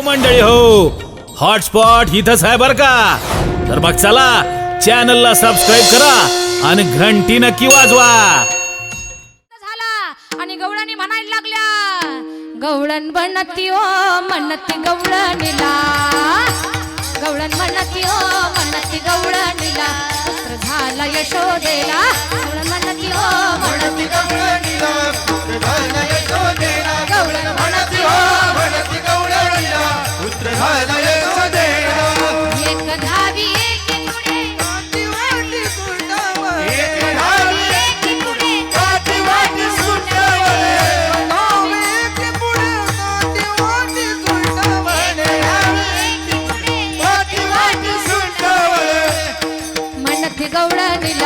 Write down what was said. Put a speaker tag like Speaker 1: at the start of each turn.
Speaker 1: मंडळी हो. हॉटस्पॉट इथंच आहे बर का? तर मग चला चॅनलला सबस्क्राईब करा आणि घंटी नक्की वाजवा.
Speaker 2: झाला. आणि गवळणी म्हणायला लागल्या. गवळण म्हणती ओ म्हणती गवळणीला. गवळण म्हणती ओ म्हणती गवळणीला. झाला यशोदेला. गवळण म्हणती ओ म्हणती गवळणीला.